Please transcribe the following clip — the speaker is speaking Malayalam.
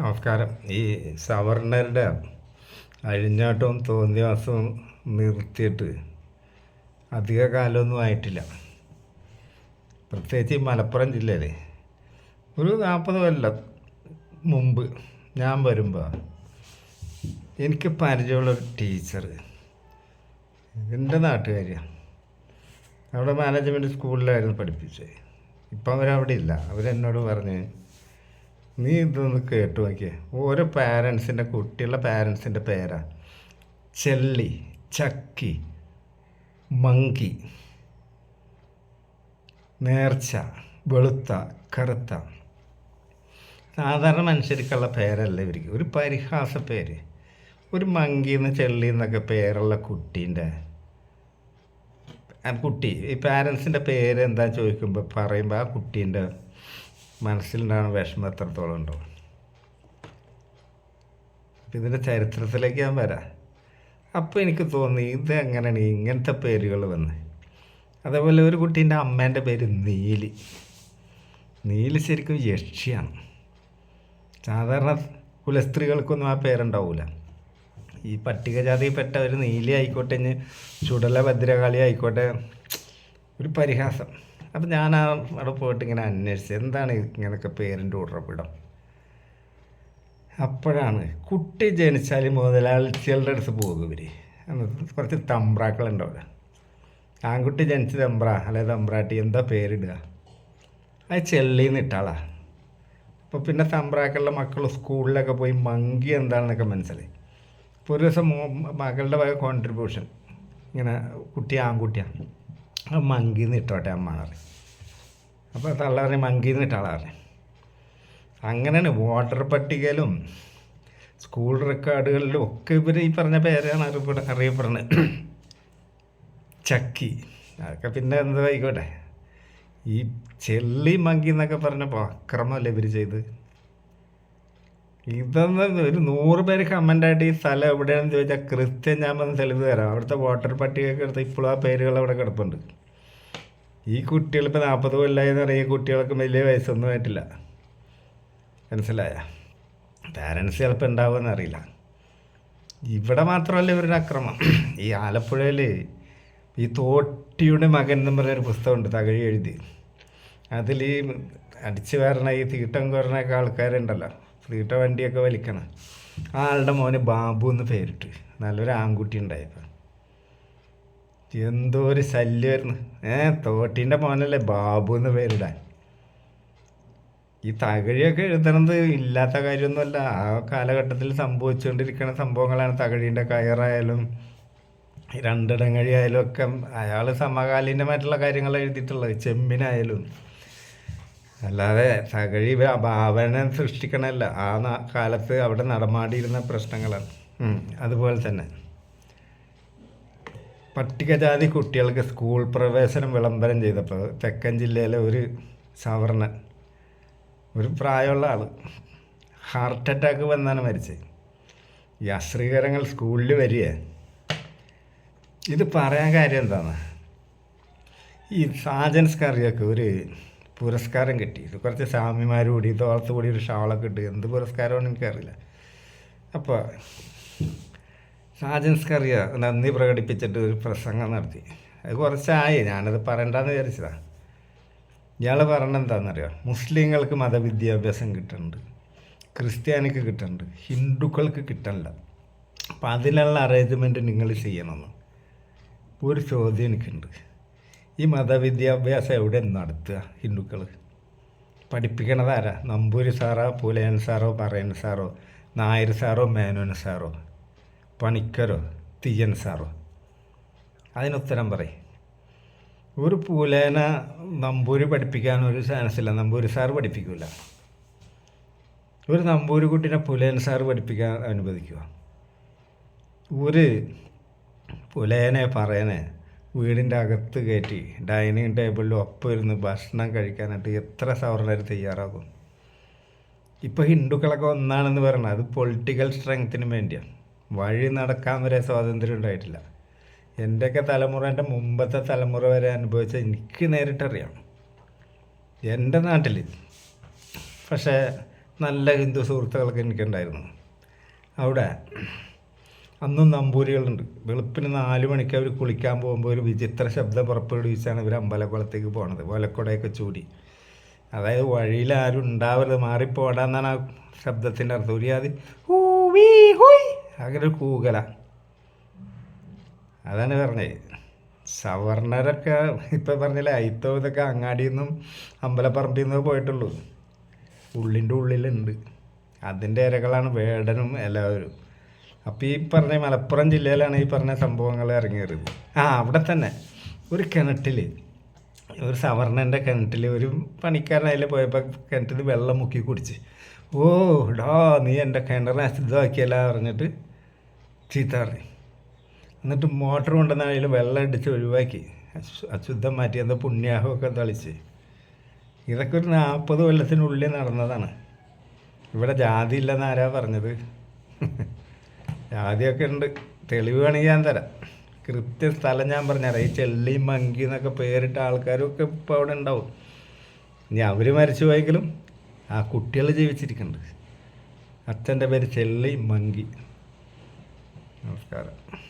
നമസ്കാരം. ഈ സവർണരുടെ അഴിഞ്ഞാട്ടവും തോന്നിവാസവും നിർത്തിയിട്ട് അധിക കാലമൊന്നും ആയിട്ടില്ല. പ്രത്യേകിച്ച് മലപ്പുറം ജില്ലയിൽ ഒരു നാൽപ്പത് കൊല്ലം മുമ്പ് ഞാൻ വരുമ്പോൾ എനിക്ക് പരിചയമുള്ള ഒരു ടീച്ചർ എന്റെ നാട്ടുകാരിയാണ് അവിടെ മാനേജ്മെന്റ് സ്കൂളിലായിരുന്നു പഠിപ്പിച്ചത്. ഇപ്പം അവരവിടെ ഇല്ല അവരെന്നോട് പറഞ്ഞ് നീ ഇതൊന്ന് കേട്ടു നോക്കിയേ. ഓരോ പാരൻസിന്റെ കുട്ടികളുടെ പാരൻസിന്റെ പേരാ. ചെല്ലി ചക്കി മങ്കി നേർച്ച വെളുത്ത കറുത്ത. സാധാരണ മനുഷ്യർക്കുള്ള പേരല്ല ഇവർക്ക്. ഒരു പരിഹാസ പേര്. ഒരു മങ്കി മങ്കിന്ന് ചെള്ളി എന്നൊക്കെ പേരുള്ള കുട്ടീന്റെ കുട്ടി ഈ പാരൻസിന്റെ പേര് എന്താ ചോദിക്കുമ്പോൾ പറയുമ്പോൾ ആ കുട്ടീന്റെ മനസ്സിലുണ്ടാകുന്ന വിഷമം എത്രത്തോളം ഉണ്ടാവും? ഇതിന്റെ ചരിത്രത്തിലേക്ക് ഞാൻ വരാം. അപ്പോൾ എനിക്ക് തോന്നി ഇത് എങ്ങനെയാണ് ഇങ്ങനത്തെ പേരുകൾ വന്ന്? അതേപോലെ ഒരു കുട്ടീന്റെ അമ്മേന്റെ പേര് നീലി. നീലി ശരിക്കും യക്ഷിയാണ്. സാധാരണ കുലസ്ത്രീകൾക്കൊന്നും ആ പേരുണ്ടാവില്ല ഈ പട്ടികജാതിയിൽപ്പെട്ട ഒരു നീലി ആയിക്കോട്ടെ ഇനി ചുടല ഭദ്രകാളി ആയിക്കോട്ടെ ഒരു പരിഹാസം. അപ്പം ഞാൻ ആ അവിടെ പോയിട്ട് ഇങ്ങനെ അന്വേഷിച്ചത്. എന്താണ് ഇങ്ങനെയൊക്കെ പേരിന്റെ ഉറവിടം? അപ്പോഴാണ് കുട്ടി ജനിച്ചാൽ മുതലാളികളുടെ അടുത്ത് പോകും ഇവർ കുറച്ച് തമ്പ്രാക്കളുണ്ടാവില്ല ആൺകുട്ടി ജനിച്ച തമ്പ്ര അല്ലെ തമ്പ്രാട്ടി എന്താ പേരിടുക? അത് ചെള്ളിന്ന് ഇട്ടാളാ അപ്പോൾ പിന്നെ തമ്പ്രാക്കളുടെ മക്കൾ സ്കൂളിലൊക്കെ പോയി മങ്കി എന്താണെന്നൊക്കെ മനസ്സിലായി. അപ്പോൾ ഒരു ദിവസം മകളുടെ വക കോൺട്രിബ്യൂഷൻ ഇങ്ങനെ കുട്ടി ആൺകുട്ടിയാണ് മങ്കിന്ന് ഇട്ടോട്ടെ അമ്മ പറയും. അപ്പോൾ തള്ള പറയും മങ്കിന്ന് ഇട്ടാളാ പറഞ്ഞു അങ്ങനെയാണ് വോട്ടർ പട്ടികയിലും സ്കൂൾ റെക്കോർഡുകളിലും ഒക്കെ ഇവർ ഈ പറഞ്ഞ പേരാണ് അറിയപ്പെട അറിയപ്പെടുന്നത്. ചക്കി. അതൊക്കെ പിന്നെ എന്താ ആയിക്കോട്ടെ. ഈ ചെള്ളി മങ്കി എന്നൊക്കെ പറഞ്ഞപ്പോൾ അക്രമമല്ലേ ഇവർ ചെയ്ത്? ഇതൊന്നും ഒരു നൂറ് പേര് കമന്റായിട്ട് ഈ സ്ഥലം എവിടെയാണെന്ന് ചോദിച്ചാൽ ക്രിസ്ത്യൻ ഞാൻ വന്ന് സ്ഥലത്ത് തരാം. അവിടുത്തെ വോട്ടർ പട്ടികയൊക്കെ എടുത്ത് ഇപ്പോഴും ആ പേരുകൾ അവിടെ കിടപ്പുണ്ട്. ഈ കുട്ടികൾ ഇപ്പോൾ നാൽപ്പത് കൊല്ലമായി എന്ന് പറയുന്ന ഈ കുട്ടികൾക്ക് വലിയ വയസ്സൊന്നും ആയിട്ടില്ല. മനസ്സിലായ? പാരൻസ് ചിലപ്പോൾ ഉണ്ടാവുമെന്ന് അറിയില്ല. ഇവിടെ മാത്രമല്ല ഇവരുടെ അക്രമം. ഈ ആലപ്പുഴയിൽ ഈ തോട്ടിയുടെ മകൻ എന്ന് പറഞ്ഞൊരു പുസ്തകമുണ്ട് തകഴി എഴുതി. അതിൽ അടിച്ചു വരണ ഈ തീട്ടം കുറഞ്ഞൊക്കെ ആൾക്കാരുണ്ടല്ലോ. തീട്ട വണ്ടിയൊക്കെ വലിക്കണം. ആ ആളുടെ മോന് ബാബു എന്ന് പേരിട്ട് നല്ലൊരു ആൺകുട്ടി ഉണ്ടായപ്പോൾ എന്തോ ഒരു ശല്യമായിരുന്നു. ഏ തോട്ടീന്റെ മോനല്ലേ ബാബു എന്ന് പേരിടാൻ. ഈ തകഴിയൊക്കെ എഴുതണത് ഇല്ലാത്ത കാര്യമൊന്നുമല്ല. ആ കാലഘട്ടത്തിൽ സംഭവിച്ചുകൊണ്ടിരിക്കുന്ന സംഭവങ്ങളാണ് തകഴീന്റെ കയറായാലും രണ്ടിടങ്ങഴിയായാലും ഒക്കെ അയാൾ സമകാലീനമായിട്ടുള്ള കാര്യങ്ങൾ എഴുതിയിട്ടുള്ളത്. ചെമ്മിനായാലും അല്ലാതെ തകഴി ഭാവനം സൃഷ്ടിക്കണമല്ല. ആ കാലത്ത് അവിടെ നടമാടിയിരുന്ന പ്രശ്നങ്ങളാണ്. അതുപോലെ തന്നെ. പട്ടികജാതി കുട്ടികൾക്ക് സ്കൂൾ പ്രവേശനം വിളംബരം ചെയ്തപ്പോൾ തെക്കൻ ജില്ലയിലെ ഒരു സവർണൻ ഒരു പ്രായമുള്ള ആൾ ഹാർട്ട് അറ്റാക്ക് വന്നാണ് മരിച്ചത്. ഈ അശ്രീകരങ്ങൾ സ്കൂളിൽ വരിക ഇത് പറയാൻ കാര്യം എന്താണ് ഈ സാജൻസ് കറിയൊക്കെ ഒരു പുരസ്കാരം കിട്ടി. ഇത് കുറച്ച് സ്വാമിമാർ കൂടി തോളത്ത് കൂടി ഒരു ഷാളൊക്കെ ഇട്ട്. എന്ത് പുരസ്കാരമാണ് എനിക്കറിയില്ല. അപ്പോൾ സാജൻസ് കറിയ നന്ദി പ്രകടിപ്പിച്ചിട്ട് ഒരു പ്രസംഗം നടത്തി. അത് കുറച്ചായി. ഞാനത് പറയണ്ടെന്ന് വിചാരിച്ചതാണ് ഇയാൾ പറഞ്ഞത് എന്താണെന്നറിയോ മുസ്ലിങ്ങൾക്ക് മതവിദ്യാഭ്യാസം കിട്ടുന്നുണ്ട് ക്രിസ്ത്യാനിക്ക് കിട്ടുന്നുണ്ട് ഹിന്ദുക്കൾക്ക് കിട്ടണില്ല. അപ്പം അതിനുള്ള അറേഞ്ച്മെന്റ് നിങ്ങൾ ചെയ്യണമെന്ന്. ഒരു ചോദ്യം എനിക്കുണ്ട്. ഈ മതവിദ്യാഭ്യാസം എവിടെ നടത്തുക ഹിന്ദുക്കൾ പഠിപ്പിക്കണതാരാ? നമ്പൂരി സാറോ പുലയൻ സാറോ പറയൻ സാറോ നായർ സാറോ മേനോൻ സാറോ പണിക്കരോ തീയൻ സാറോ? അതിനുത്തരം പറയും. ഒരു പൂലേന നമ്പൂരി പഠിപ്പിക്കാൻ ഒരു ചാൻസ് ഇല്ല നമ്പൂരി സാർ പഠിപ്പിക്കില്ല ഒരു നമ്പൂരി കുട്ടീനെ പുലയൻ സാർ പഠിപ്പിക്കാൻ അനുവദിക്കുക. ഒരു പുലേനെ പറയനെ വീടിന്റെ അകത്ത് കയറ്റി ഡൈനിങ് ടേബിളിൽ ഒപ്പം ഇരുന്ന് ഭക്ഷണം കഴിക്കാനായിട്ട് എത്ര സവർണർ തയ്യാറാകും? ഇപ്പോൾ ഹിന്ദുക്കളൊക്കെ ഒന്നാണെന്ന് പറഞ്ഞാൽ അത് പൊളിറ്റിക്കൽ സ്ട്രെങ്ത്തിന് വേണ്ടിയാണ് വഴി നടക്കാൻ വരെ സ്വാതന്ത്ര്യം ഉണ്ടായിട്ടില്ല. എന്റെയൊക്കെ തലമുറ എന്റെ മുമ്പത്തെ തലമുറ വരെ അനുഭവിച്ച എനിക്ക് നേരിട്ടറിയാം എന്റെ നാട്ടിൽ പക്ഷേ നല്ല ഹിന്ദു സുഹൃത്തുക്കളൊക്കെ എനിക്കുണ്ടായിരുന്നു. അവിടെ അന്നും നമ്പൂരികളുണ്ട്. വെളുപ്പിന് നാല് മണിക്ക് അവർ കുളിക്കാൻ പോകുമ്പോൾ ഒരു വിചിത്ര ശബ്ദം പുറപ്പെടുവിച്ചാണ് ഇവർ അമ്പലക്കുളത്തേക്ക് പോണത്. ഓലക്കുടയൊക്കെ ചൂടി. അതായത് വഴിയിൽ ആരും ഉണ്ടാവരുത്. മാറിപ്പോടാന്നാണ് ആ ശബ്ദത്തിന്റെ അർത്ഥം. ഒരു അത് അങ്ങനെ ഒരു കൂകല. അതാണ് പറഞ്ഞത്. സവർണരൊക്കെ ഇപ്പം പറഞ്ഞില്ലേ അയിത്തോ ഇതൊക്കെ അങ്ങാടിയിൽ നിന്നും അമ്പലപ്പറമ്പിൽ നിന്നേ പോയിട്ടുള്ളൂ. ഉള്ളിന്റെ ഉള്ളിലുണ്ട്. അതിന്റെ ഇരകളാണ് വേടനും എല്ലാവരും. അപ്പോൾ ഈ പറഞ്ഞ മലപ്പുറം ജില്ലയിലാണ് ഈ പറഞ്ഞ സംഭവങ്ങൾ ഇറങ്ങിയത്. ആ അവിടെ തന്നെ ഒരു കിണറ്റിൽ ഒരു സവർണന്റെ കിണറ്റിൽ ഒരു പണിക്കാരൻ അതിൽ പോയപ്പോൾ കിണറ്റിൽ വെള്ളം മുക്കി കുടിച്ച്. ഓ ഡാ നീ എന്റെ കിണറിനെ അശുദ്ധമാക്കിയല്ല പറഞ്ഞിട്ട് ചീത്ത പറഞ്ഞു. എന്നിട്ട് മോട്ടർ കൊണ്ടുവന്ന അതിൽ വെള്ളം അടിച്ച് ഒഴിവാക്കി. അശു- അശുദ്ധം മാറ്റി എന്താ പുണ്യാഹമൊക്കെ തളിച്ച്. ഇതൊക്കെ ഒരു നാൽപ്പത് കൊല്ലത്തിനുള്ളിൽ നടന്നതാണ്. ഇവിടെ ജാതി ഇല്ലെന്നാരാ പറഞ്ഞത്? ജാതിയൊക്കെ ഉണ്ട്. തെളിവ് വേണമെങ്കിൽ ഞാൻ തരാം. കൃത്യ സ്ഥലം ഞാൻ പറഞ്ഞുതരാം ഈ ചെള്ളി മങ്കി എന്നൊക്കെ പേരിട്ട ആൾക്കാരൊക്കെ ഇപ്പോൾ അവിടെ ഉണ്ടാവും. ഇനി അവർ മരിച്ചു പോയെങ്കിലും ആ കുട്ടികൾ ജീവിച്ചിരിക്കുന്നുണ്ട്. അച്ഛന്റെ പേര് ചെള്ളി മങ്കി. നമസ്കാരം.